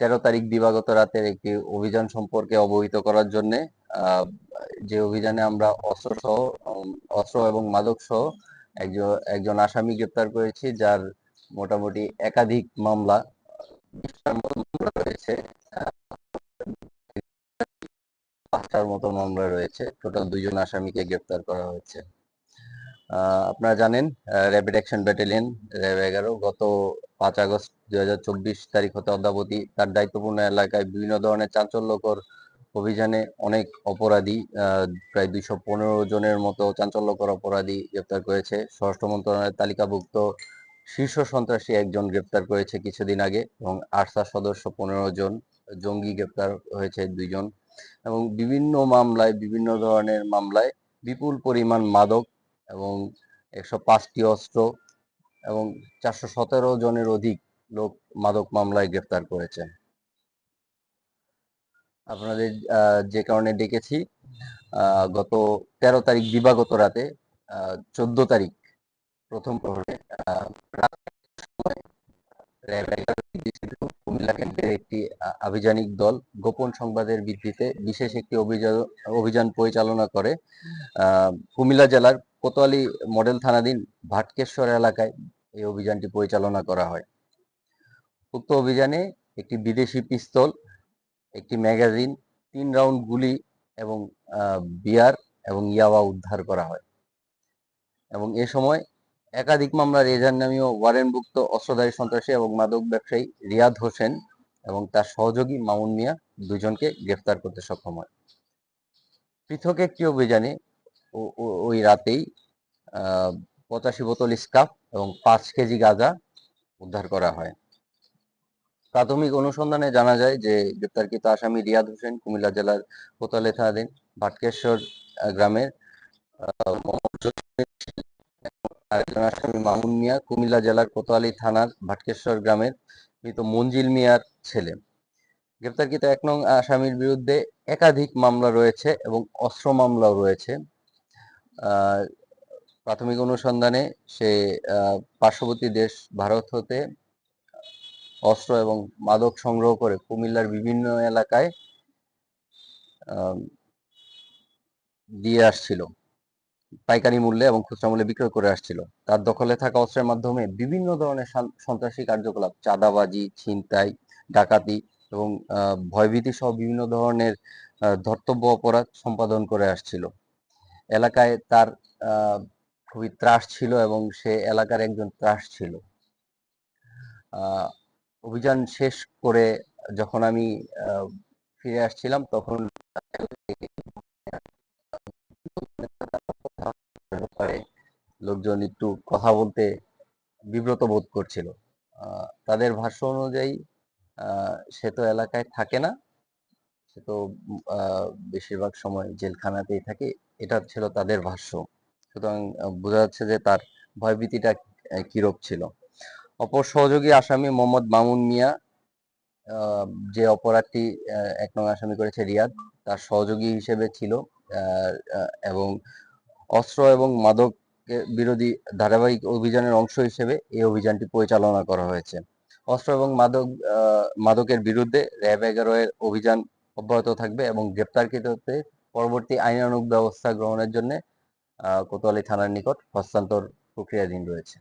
তেরো তারিখ দিবাগত রাতের একটি অভিযান সম্পর্কে অবহিত করার জন্য যে অভিযানে আমরা অস্ত্র সহ অস্ত্র এবং মাদক সহ একজন একজন আসামি গ্রেপ্তার করেছি, যার মোটামুটি একাধিক মামলা রয়েছে। পাঁচটার মতো মামলা রয়েছে। টোটাল দুইজন আসামিকে গ্রেপ্তার করা হয়েছে। আপনারা জানেন র্যাপিড অ্যাকশন ব্যাটালিয়ন র্যাব এগারো, গত পাঁচ আগস্ট দুই হাজার চব্বিশ তারিখ হতে অদ্যাবধি তার দায়িত্বপূর্ণ এলাকায় বিভিন্ন ধরনের চাঞ্চল্যকর অভিযানে অনেক অপরাধী প্রায় দুইশো পনেরো জনের মতো চাঞ্চল্যকর অপরাধী গ্রেপ্তার করেছে। স্বরাষ্ট্র মন্ত্রণালয়ের তালিকাভুক্ত শীর্ষ সন্ত্রাসী একজন গ্রেপ্তার করেছে কিছুদিন আগে এবং আরসার সদস্য পনেরো জন, জঙ্গি গ্রেপ্তার হয়েছে দুইজন এবং বিভিন্ন মামলায়, বিভিন্ন ধরনের মামলায় বিপুল পরিমাণ মাদক এবং একশো পাঁচটি অস্ত্র এবং চারশো সতেরো জনের অধিক লোক মাদক মামলায় গ্রেপ্তার করেছে। আপনাদের যে কারণে ডেকেছি গত তেরো তারিখ, দিবাগত রাতে চোদ্দ তারিখ প্রথম একটি আভিযানিক দল গোপন সংবাদের ভিত্তিতে বিশেষ একটি অভিযান পরিচালনা করে। কুমিল্লা জেলার কোতোয়ালি মডেল থানাধীন ভাটকেশ্বর এলাকায় এই অভিযানটি পরিচালনা করা হয়। উক্ত অভিযানে একটি বিদেশি পিস্তল, একটি ম্যাগাজিন, তিন রাউন্ড গুলি এবং বিয়ার এবং ইয়াবা উদ্ধার করা হয়। এবং এ সময় একাধিক মামলার এজাহার নামীয় ওয়ারেন্টভুক্ত অস্ত্রধারী সন্ত্রাসী এবং মাদক ব্যবসায়ী রিয়াদ হোসেন এবং তার সহযোগী মামুন মিয়া দুজনকে গ্রেফতার করতে সক্ষম হয়। পৃথক একটি অভিযানে ওই রাতেই পঁচাশি বোতল স্কাফ এবং পাঁচ কেজি গাঁজা উদ্ধার করা হয়। প্রাথমিক অনুসন্ধানে জানা যায় যে গ্রেপ্তারকৃত আসামি রিয়াদ হোসেন কুমিল্লা জেলার কোতোয়ালি থানাধীন ভাটকেশ্বর গ্রামের আসামি মামুন মিয়া কুমিল্লা জেলার কোতোয়ালি থানার ভাটকেশ্বর গ্রামের মৃত মঞ্জিল মিয়ার ছেলে। গ্রেপ্তারকৃত এক নং আসামির বিরুদ্ধে একাধিক মামলা রয়েছে এবং অস্ত্র মামলাও রয়েছে। প্রাথমিক অনুসন্ধানে সে পার্শ্ববর্তী দেশ ভারত হতে অস্ত্র এবং মাদক সংগ্রহ করে কুমিল্লার বিভিন্ন এলাকায় দিয়ে আসছিল। পাইকারি মূল্যে এবং খুচরা মূল্যে বিক্রয় করে আসছিল। তার দখলে থাকা অস্ত্রের মাধ্যমে বিভিন্ন ধরনের সন্ত্রাসী কার্যকলাপ, চাঁদাবাজি, ছিনতাই, ডাকাতি এবং ভয়ভীতি সহ বিভিন্ন ধরনের ধর্তব্য অপরাধ সম্পাদন করে আসছিল। এলাকায় তার খুবই ত্রাস ছিল এবং সে এলাকার একজন ত্রাস ছিল। অভিযান শেষ করে যখন আমি ফিরে আসছিলাম তখন লোকজন একটু কথা বলতে বিব্রত বোধ করছিল। তাদের ভাষ্য অনুযায়ী সে তো এলাকায় থাকে না। সে তো বেশিরভাগ সময় জেলখানাতেই থাকে। এটা ছিল তাদের ভাষ্য। সুতরাং বোঝা যাচ্ছে যে তার ভয়ভীতিটা কিরূপ ছিল। অপর সহযোগী আসামি মোহাম্মদ মামুন মিয়া যে অপরাধটি এক নং আসামি করেছে রিয়াদ, তার সহযোগী হিসেবে ছিল এবং অস্ত্র এবং মাদক বিরোধী ধারাবাহিক অভিযানের অংশ হিসেবে এই অভিযানটি পরিচালনা করা হয়েছে। অস্ত্র এবং মাদক মাদকের বিরুদ্ধে র্যাব এগারো এর অভিযান অব্যাহত থাকবে এবং গ্রেপ্তারকৃতদের পরবর্তী আইনানুগ ব্যবস্থা গ্রহণের জন্য কোতোয়ালি থানার নিকট হস্তান্তর প্রক্রিয়াধীন রয়েছে।